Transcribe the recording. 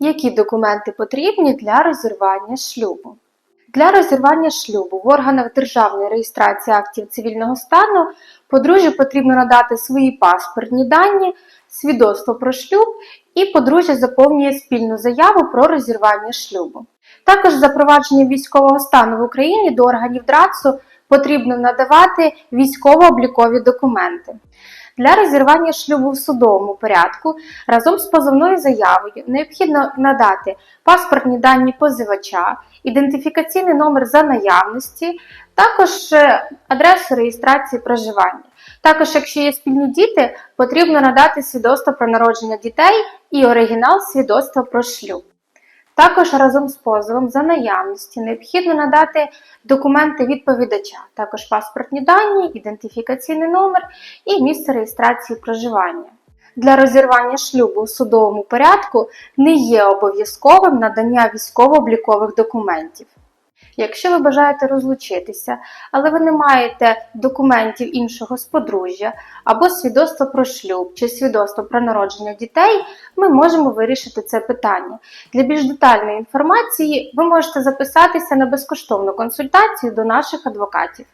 Які документи потрібні для розірвання шлюбу? Для розірвання шлюбу в органах державної реєстрації актів цивільного стану подружжю потрібно надати свої паспортні дані, свідоцтво про шлюб і подружжя заповнює спільну заяву про розірвання шлюбу. Також з запровадженням військового стану в Україні до органів ДРАЦу потрібно надавати військово-облікові документи. Для розірвання шлюбу в судовому порядку разом з позовною заявою необхідно надати паспортні дані позивача, ідентифікаційний номер за наявності, також е, адресу реєстрації проживання. Також, якщо є спільні діти, потрібно надати свідоцтво про народження дітей і оригінал свідоцтва про шлюб. Також разом з позовом за наявності необхідно надати документи відповідача, також паспортні дані, ідентифікаційний номер і місце реєстрації проживання. Для розірвання шлюбу у судовому порядку не є обов'язковим надання військово-облікових документів. Якщо ви бажаєте розлучитися, але ви не маєте документів іншого з подружжя або свідоцтва про шлюб чи свідоцтво про народження дітей, ми можемо вирішити це питання. Для більш детальної інформації ви можете записатися на безкоштовну консультацію до наших адвокатів.